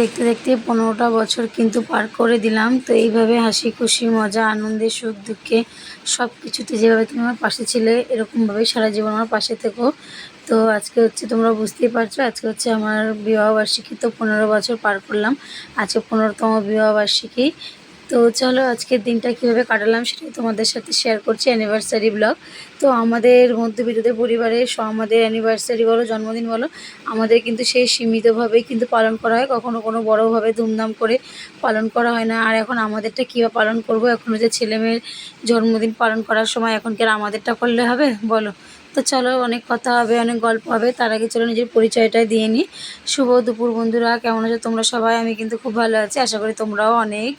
দেখতে দেখতে পনেরোটা বছর কিন্তু পার করে দিলাম। তো এইভাবে হাসি, খুশি, মজা, আনন্দে সুখ, দুঃখে সব কিছুতে যেভাবে তুমি আমার পাশে ছিলে এরকমভাবে সারা জীবন আমার পাশে থেকো। তো আজকে হচ্ছে তোমরা বুঝতেই পারছ, আজকে হচ্ছে আমার বিবাহবার্ষিকী, তো পনেরো বছর পার করলাম। আজকে পনেরোতম বিবাহবার্ষিকী। তো চলো আজকের দিনটা কীভাবে কাটালাম সেটাই তোমাদের সাথে শেয়ার করছি অ্যানিভার্সারি ব্লগ তো আমাদের মধ্যবিত্ত পরিবারে আমাদের অ্যানিভার্সারি বলো, জন্মদিন বলো, আমাদের কিন্তু সেই সীমিতভাবেই কিন্তু পালন করা হয়। কখনো কোনো বড়োভাবে ধুমধাম করে পালন করা হয় না। আর এখন আমাদেরটা কীভাবে পালন করব? এখন যে ছেলেমেয়ের জন্মদিন পালন করার সময় এখন কি আর আমাদেরটা করলে হবে? বলো। তো চলো অনেক কথা হবে, অনেক গল্প হবে। তার আগে চলো নিজের পরিচয়টা দিয়ে নিই শুভ দুপুর বন্ধুরা, কেমন আছো তোমরা সবাই? আমি কিন্তু খুব ভালো আছি, আশা করি তোমরাও অনেক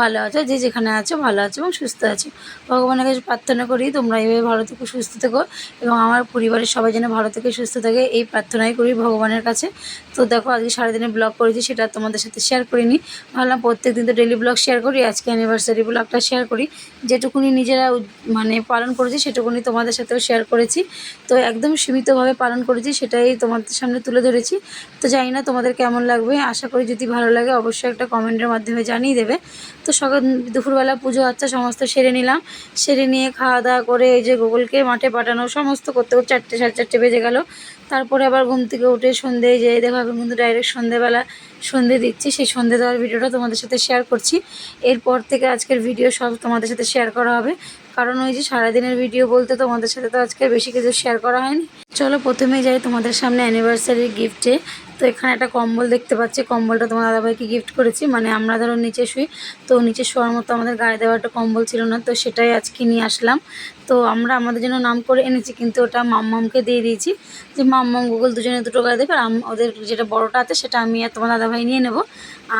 ভালো আছো। যে যেখানে আছো, ভালো আছো এবং সুস্থ আছো। ভগবানের কাছে প্রার্থনা করি তোমরা এইভাবে ভালো থেকো, সুস্থ থেকো এবং আমার পরিবারের সবাই যেন ভালো থেকে সুস্থ থাকে, এই প্রার্থনাই করি ভগবানের কাছে। তো দেখো, আজকে সারাদিনে ব্লগ করেছি, সেটা তোমাদের সাথে শেয়ার করিনি। ভাবলাম প্রত্যেক দিন তো ডেলি ব্লগ শেয়ার করি, আজকে অ্যানিভার্সারি ব্লগটা শেয়ার করি। যেটুকুনি নিজেরা মানে পালন করেছি, সেটুকুনি তোমাদের সাথেও শেয়ার করেছি। তো একদম সীমিতভাবে পালন করেছি, সেটাই তোমাদের সামনে তুলে ধরেছি। তো জানি না তোমাদের কেমন লাগবে, আশা করি যদি ভালো লাগে অবশ্যই একটা কমেন্টের মাধ্যমে জানিয়ে দেবে। তো সকাল, দুপুরবেলা পুজো আচ্ছা সমস্ত সেরে নিলাম। সেরে নিয়ে খাওয়া দাওয়া করে এই যে গুগলকে মাঠে পাঠানো, সমস্ত করতে করতে চারটে, সাড়ে চারটে বেজে গেল। তারপরে আবার ঘুম থেকে উঠে সন্ধে যেয়ে। দেখো এখন কিন্তু ডাইরেক্ট সন্ধেবেলা সন্ধে দিচ্ছি। সেই সন্ধে দেওয়ার ভিডিওটা তোমাদের সাথে শেয়ার করছি। এরপর থেকে আজকের ভিডিও সব তোমাদের সাথে শেয়ার করা হবে। কারণ ওই যে সারাদিনের ভিডিও বলতে তোমাদের সাথে তো আজকে বেশি কিছু শেয়ার করা হয়নি। চলো প্রথমে যাই তোমাদের সামনে অ্যানিভার্সারি গিফটে তো এখানে একটা কম্বল দেখতে পাচ্ছি। কম্বলটা তোমার দাদাভাইকে গিফট করেছি। মানে আমরা ধরো নিচে শুই। তো নিচে শোয়ার মতো আমাদের গায়ে দেওয়া একটা কম্বল ছিল না। তো সেটাই আজকে নিয়ে আসলাম। তো আমরা আমাদের জন্য নাম করে এনেছি, কিন্তু ওটা মাম্মামকে দিয়ে দিয়েছি যে মাম্মাম, গুগল দুজনে দুটো করে দেবে আর ওদের যেটা বড়োটা আছে সেটা আমি আর তোমার দাদাভাই নিয়ে নেব।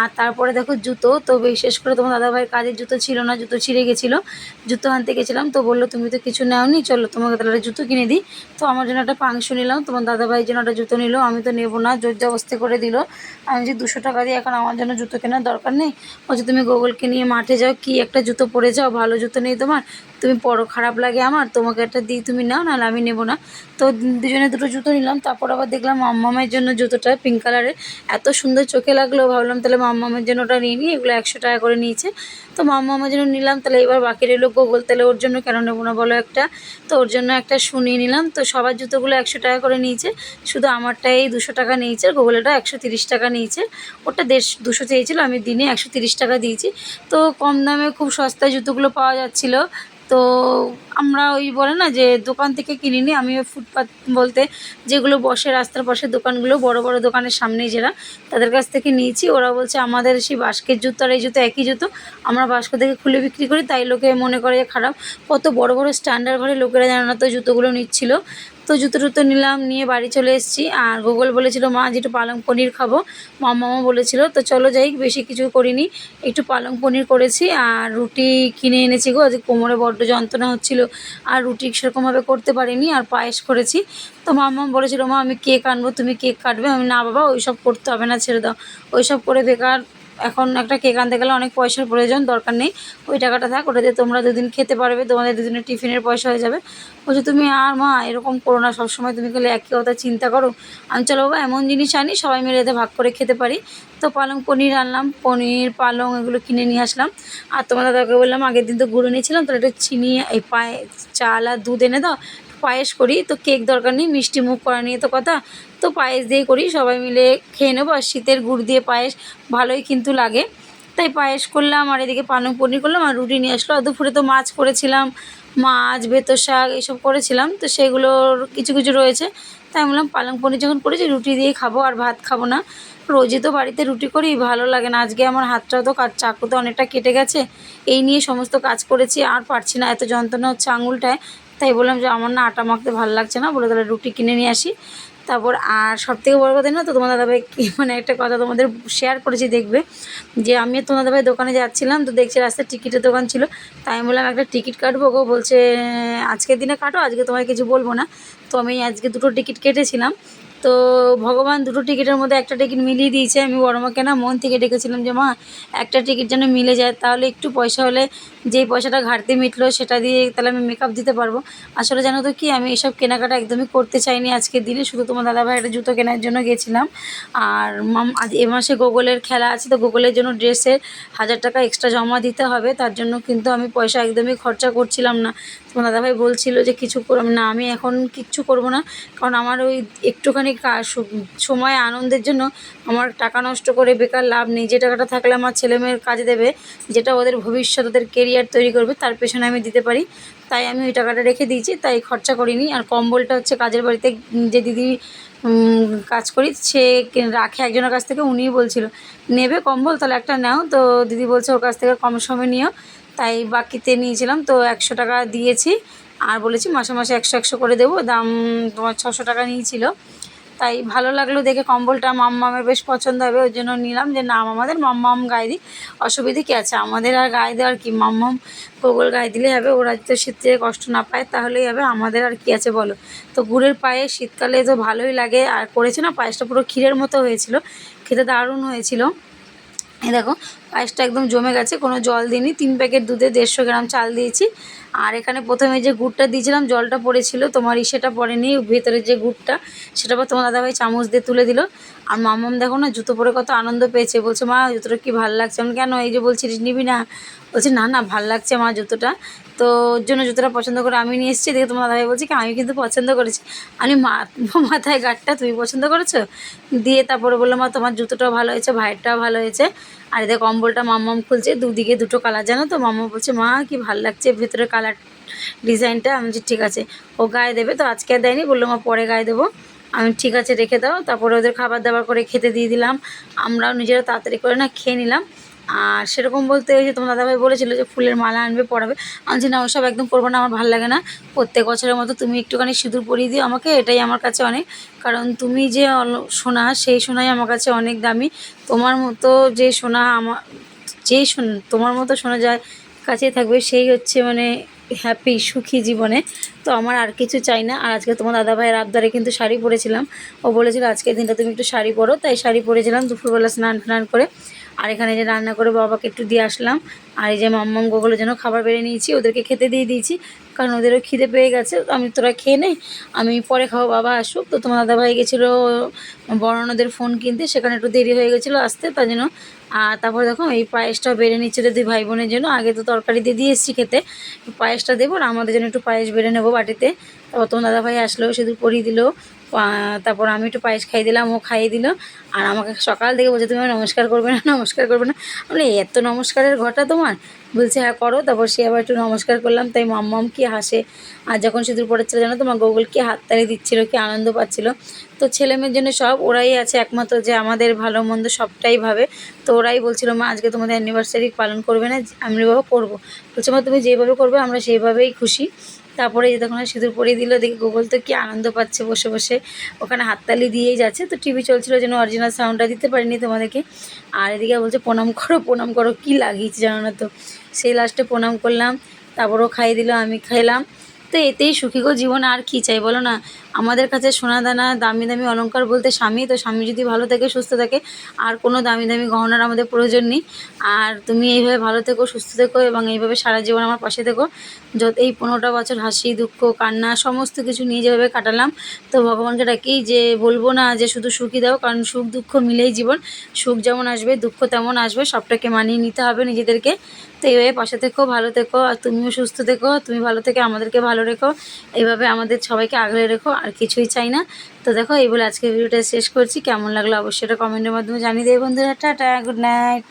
আর তারপরে দেখো জুতো, তো বিশেষ করে তোমার দাদাভাইয়ের কাজের জুতো ছিল না, জুতো ছিঁড়ে গেছিল। জুতো আনতে গেছিলাম, তো বলল, তুমি তো কিছু নেওনি, চলো তোমাকে তাহলে জুতো কিনে দিই। তো আমার জন্য একটা পাংশু নিলাম, তোমার দাদাভাইয়ের জন্য একটা জুতো নিল, আমি তো নেব না জোর জবস্তি করে দিল। আমি যে দুশো টাকা দিয়ে এখন আমার জন্য জুতো কেনার দরকার নেই। বলছে, তুমি গুগলকে নিয়ে মাঠে যাও, কি একটা জুতো পরে যাও, ভালো জুতো নেই তোমার, তুমি পরো, খারাপ লাগে আমার, তোমাকে একটা দিই, তুমি নাও, নাহলে আমি নেব না। তো দুজনে দুটো জুতো নিলাম, তারপর আবার দেখলাম মাম্মামের জন্য জুতোটা পিঙ্ক কালারের এত সুন্দর চোখে লাগল, ভাবলাম তাহলে মাম্মামের জন্য ওটা নিয়ে নিই এগুলো একশো টাকা করে নিয়েছে। তো মাম্মামের জন্য নিলাম, তাহলে এবার বাকি রইল গোগল, তাহলে ওর জন্য কেন নেব না বলো একটা? তো ওর জন্য একটা শু নিয়ে নিলাম। তো সবার জুতোগুলো একশো টাকা করে নিয়েছে। শুধু আমারটাই দুশো টাকা নিয়েছে আর গোগলেটা একশো তিরিশ টাকা নিয়েছে। ওটা দেড় দুশো চেয়েছিলো, আমি দিনে একশো তিরিশ টাকা দিয়েছি। তো কম দামে খুব সস্তায় জুতোগুলো পাওয়া যাচ্ছিল। তো আমরা ওই বলে না যে দোকান থেকে কিনিনি, আমি ওই ফুটপাত বলতে যেগুলো বসে রাস্তার পাশে দোকানগুলো, বড় বড় দোকানের সামনেই যারা, তাদের কাছ থেকে নিয়েছি। ওরা বলছে, আমাদের সেই বাস্কের জুতো আর এই জুতো একই জুতো, আমরা বাস্ক থেকে খুলে বিক্রি করি। তাই লোকে মনে করে যে খারাপ। কত বড় বড় স্ট্যান্ডার্ড ঘরে লোকেরা জানানো তো জুতোগুলো নিচ্ছিল। তো জুতো টুতো নিলাম, নিয়ে বাড়ি চলে এসেছি। আর গুগল বলেছিল, মা যেটু পালং পনির খাব। মামাও বলেছিল, তো চলো যাই, বেশি কিছু করিনি, একটু পালং পনির করেছি। আর রুটি কিনে এনেছি গো আজকে কোমরে বড্ড যন্ত্রণা হচ্ছিল। আর রুটি সেরকমভাবে করতে পারিনি, আর পায়েস করেছি। তো মাম্মা বলেছিল, মা, আমি কেক আনব, তুমি কেক কাটবে? আমি, না বাবা, ওইসব করতে হবে না, ছেড়ে দাও। ওইসব করে বেকার এখন একটা কেক আনতে গেলে অনেক পয়সার প্রয়োজন, দরকার নেই। ওই টাকাটা থাক ওটা দিয়ে তোমরা দুদিন খেতে পারবে, তোমাদের দুদিনের টিফিনের পয়সা হয়ে যাবে। বলছে, তুমি আর মা, এরকম করো না, সবসময় তুমি খালি একই কথা চিন্তা করো। আমি চলো বাবা, এমন জিনিস আনি, সবাই মিলে এতে ভাগ করে খেতে পারি। তো পালং পনির আনলাম, পনির, পালং এগুলো কিনে নিয়ে আসলাম। আর তোমার দাদাকে বললাম, আগের দিন তো গুঁড়ো নিয়েছিলাম, তাহলে একটু চিনি, এই পায়ে চাল আর দুধ এনে দাও পায়েস করি, তো কেক দরকার নেই, মিষ্টি মুখ করা নিয়ে তো কথা। তো পায়েস দিয়ে করি, সবাই মিলে খেয়ে নেব, আর শীতের গুড় দিয়ে পায়েস ভালোই কিন্তু লাগে। তাই পায়েস করলাম, আর এদিকে পালং পনির করলাম, আর রুটি নিয়ে আসলো। দুপুরে তো মাছ করেছিলাম, মাছ বেতো শাক এইসব করেছিলাম, তো সেগুলোর কিছু কিছু রয়েছে। তাই বললাম, পালং পনির যখন করেছি, রুটি দিয়ে খাব, আর ভাত খাব না। রোজই তো বাড়িতে রুটি করি, ভালো লাগে না। আজকে আমার হাতটাও তো কাট চাকু তো অনেকটা কেটে গেছে। এই নিয়ে সমস্ত কাজ করেছি, আর পারছি না। এত যন্ত্রণা হচ্ছে আঙুলটায় তাই বললাম যে আমার না আটা মাখতে ভালো লাগছে না, বলে তাহলে রুটি কিনে নিয়ে আসি। তারপর, আর সব থেকে বড়ো কথা না, তো তোমার দাদাভাই মানে একটা কথা তোমাদের শেয়ার করেছি দেখবে, যে আমি তোমার দাদাভাই দোকানে যাচ্ছিলাম, তো দেখছি রাস্তায় টিকিটের দোকান ছিল, তাই আমি বললাম, একটা টিকিট কাটবো গো। বলছে, আজকের দিনে কাটো, আজকে তোমায় কিছু বলব না। তো আমি আজকে দুটো টিকিট কেটেছিলাম। তো ভগবান দুটো টিকিটের মধ্যে একটা টিকিট মিলিয়ে দিয়েছে। আমি বড় মাকে না মন থেকে ডেকেছিলাম যে, মা, একটা টিকিট যেন মিলে যায়, তাহলে একটু পয়সা হলে যেই পয়সাটা ঘাটতি মিটলো সেটা দিয়ে তাহলে আমি মেকআপ দিতে পারব। আসলে জানো তো কি? আমি এসব কেনাকাটা একদমই করতে চাইনি আজকের দিনে। শুধু তোমার দাদাভাই একটা জুতো কেনার জন্য গেছিলাম। আর মাম, আজ এ মাসে গুগলের খেলা আছে, তো গুগলের জন্য ড্রেসের হাজার টাকা এক্সট্রা জমা দিতে হবে। তার জন্য কিন্তু আমি পয়সা একদমই খরচা করছিলাম না। তোমার দাদাভাই বলছিল যে কিছু করব না, আমি এখন কিচ্ছু করব না। কারণ আমার ওই একটুখানি সময় আনন্দের জন্য আমার টাকা নষ্ট করে বেকার লাভ নেই। যে টাকাটা থাকলে আমার ছেলে মেয়ের কাজে দেবে, যেটা ওদের ভবিষ্যৎ, ওদের কেরিয়ার তৈরি করবে, তার পেছনে আমি দিতে পারি। তাই আমি ওই টাকাটা রেখে দিয়েছি, তাই খরচা করিনি। আর কম্বলটা হচ্ছে কাজের বাড়িতে যে দিদি কাজ করি, সে রাখে একজনের কাছ থেকে, উনিই বলছিল, নেবে কম্বল, তাহলে একটা নাও। তো দিদি বলছে, ওর কাছ থেকে কম সময় নিও। তাই বাকিতে নিয়েছিলাম, তো একশো টাকা দিয়েছি। আর বলেছি, মাসে মাসে একশো একশো করে দেবো। দাম তোমার ছশো টাকা নিয়েছিল। তাই ভালো লাগল দেখে কম্বলটা মাম্মামের বেশ পছন্দ হবে, ওই জন্য নিলাম। যে নাম আমাদের মাম্মাম গায়ে দিই, অসুবিধে কী আছে? আমাদের আর গায়ে দেওয়ার কি? মাম্মাম গোগল গায়ে দিলেই হবে, ওরা যদি শীত কষ্ট না পায় তাহলেই হবে, আমাদের আর কি আছে বলো? তো গুড়ের পায়ে শীতকালে তো ভালোই লাগে, আর করেছে না? পায়েসটা পুরো ক্ষীরের মতো হয়েছিল, খেতে দারুণ হয়েছিল। দেখো পায়েসটা একদম জমে গেছে, কোনো জল দিইনি। তিন প্যাকেট দুধে দেড়শো গ্রাম চাল দিয়েছি। আর এখানে প্রথমে যে গুড়টা দিয়েছিলাম, জলটা পড়েছিল, তোমার ইসেটা পড়েনি, ভেতরে যে গুড়টা, সেটা পর তোমার দাদাভাই চামচ দিয়ে তুলে দিল। আর মামাম দেখো না, জুতো পরে কত আনন্দ পেয়েছে, বলছে, মা, জুতোটা কি ভালো লাগছে? আমি কেন? এই যে বলছি নিবি না? বলছে, না না, ভালো লাগছে মা জুতোটা। তো ওর জন্য জুতোটা পছন্দ করে আমি নিয়ে এসেছি, দেখে তোমার দাদাভাই বলছি কি, আমি কিন্তু পছন্দ করেছি। আমি মা, মাথায় গাঁটটা, তুমি পছন্দ করেছ? দিয়ে তারপরে বলল, মা, তোমার জুতোটাও ভালো হয়েছে, ভাইয়েরটাও ভালো হয়েছে। আর এদের কম্বলটা মাম্মাম খুলছে, দুদিকে দুটো কালার জানো তো? মাম্মা বলছে, মা, কি ভালো লাগছে ভেতরে কালার ডিজাইনটা আমি ঠিক আছে। ও গায়ে দেবে, তো আজকে দেয়নি, বলল, মা, পরে গায়ে দেবো। আমি, ঠিক আছে, রেখে দাও। তারপরে ওদের খাবার দাবার করে খেতে দিয়ে দিলাম। আমরাও নিজেরা তাড়াতাড়ি করে না, খেয়ে নিলাম। আর সেরকম বলতে ওই যে তোমার দাদাভাই বলেছিল যে ফুলের মালা আনবে পড়াবে আমি যে না, ওসব একদম করব না, আমার ভালো লাগে না। প্রত্যেক বছরের মতো তুমি একটুখানি সিঁদুর পরিয়ে দিও আমাকে, এটাই আমার কাছে অনেক। কারণ তুমি যে সোনা, সেই সোনাই আমার কাছে অনেক দামি। তোমার মতো যে সোনা আমার যেই শোন তোমার মতো সোনা যায় কাছে থাকবে, সেই হচ্ছে মানে হ্যাপি সুখী জীবনে। তো আমার আর কিছু চাই না। আর আজকে তোমার দাদা ভাইয়ের আবদারে কিন্তু শাড়ি পরেছিলাম। ও বলেছিল আজকের দিনটা তুমি একটু শাড়ি পরো। তাই শাড়ি পরেছিলাম দুপুরবেলা স্নান টান করে। আর এখানে যে রান্না করে বাবাকে একটু দিয়ে আসলাম। আর এই যে মাম্মাম জন্য খাবার বেড়ে নিয়েছি, ওদেরকে খেতে দিয়ে দিয়েছি। কারণ ওদেরও খিদে পেয়ে গেছে আমি তোরা খেয়ে নেই আমি পরে খাব, বাবা আসুক। তো তোমার দাদাভাই গেছিল বড়নদের ফোন কিনতে, সেখানে একটু দেরি হয়ে গেছিল আসতে, তার জন্য আর তারপরে দেখো, এই পায়েসটাও বেড়ে নিচ্ছিল দুই ভাই বোনের জন্য, আগে তো তরকারি দিয়ে দিয়ে এসেছি খেতে। পায়েসটা দেবো আর আমাদের জন্য একটু পায়েস বেড়ে নেব বাটিতে। তারপর তোমার দাদাভাই আসলো, সেদিন পরিয়ে দিল। তারপর আমি একটু পায়েস খাইয়ে দিলাম, ও খাইয়ে দিল। আর আমাকে সকাল থেকে বলছে, তুমি নমস্কার করবে না, নমস্কার করবে না। বলে, এত নমস্কারের ঘটা তোমার? বলছে হ্যাঁ করো। তারপর সে আবার একটু নমস্কার করলাম। তাই মাম্মাম কি হাসে। আর যখন সিঁদুর পড়েছিল, জানো তোমার গুগল কি হাততালি দিচ্ছিল, কি আনন্দ পাচ্ছিল। তো ছেলে মেয়ের জন্য সব ওরাই আছে একমাত্র যে আমাদের ভালো মন্দ সবটাই ভাবে। তো ওরাই বলছিল, মা, আজকে তোমাদের অ্যানিভার্সারি পালন করবে না, আমি বাবা করব। বলছে, মা, তুমি যেভাবে করবে, আমরা সেইভাবেই খুশি। তারপরে যে তখন সিঁদুর পরিয়ে দিল, দেখি গুগল তো কি আনন্দ পাচ্ছে বসে বসে। ওখানে হাততালি দিয়েই যাচ্ছে, তো টিভি চলছিল যেন অরিজিনাল সাউন্ডটা দিতে পারিনি তোমাদেরকে। আর এদিকে বলছে, প্রণাম করো প্রণাম করো, কি লাগিয়েছে জানো না তো? সেই লাস্টে প্রণাম করলাম, তারপরও খাইয়ে দিল, আমি খাইলাম। তো এতেই সুখী গো জীবন, আর কি চাই বলো না? আমাদের কাছে সোনা দানা, দামি দামি অলঙ্কার বলতে স্বামী, তো স্বামী যদি ভালো থাকে, সুস্থ থাকে, আর কোনো দামি দামি গহনার আমাদের প্রয়োজন নেই। আর তুমি এইভাবে ভালো থেকো, সুস্থ থেকো, এবং এইভাবে সারা জীবন আমার পাশে থেকো। যত এই পনেরোটা বছর হাসি, দুঃখ, কান্না, সমস্ত কিছু নিয়ে যেভাবে কাটালাম, তো ভগবানকে ডাকি যে বলব না যে শুধু সুখী দাও, কারণ সুখ, দুঃখ মিলেই জীবন। সুখ যেমন আসবে, দুঃখ তেমন আসবে, সবটাকে মানিয়ে নিতে হবে নিজেদেরকে। তো এইভাবে পাশে থেকো, ভালো থেকো, আর তুমিও সুস্থ থেকো, তুমি ভালো থেকে আমাদেরকে ভালো রেখো। এইভাবে আমাদের সবাইকে আগলে রেখো। আর কিছুই চাই না। তো দেখো, এই বলে আজকে ভিডিওটা শেষ করছি। কেমন লাগল অবশ্যই এটা কমেন্টের মাধ্যমে জানিয়ে দেবে বন্ধুরা। Tata good night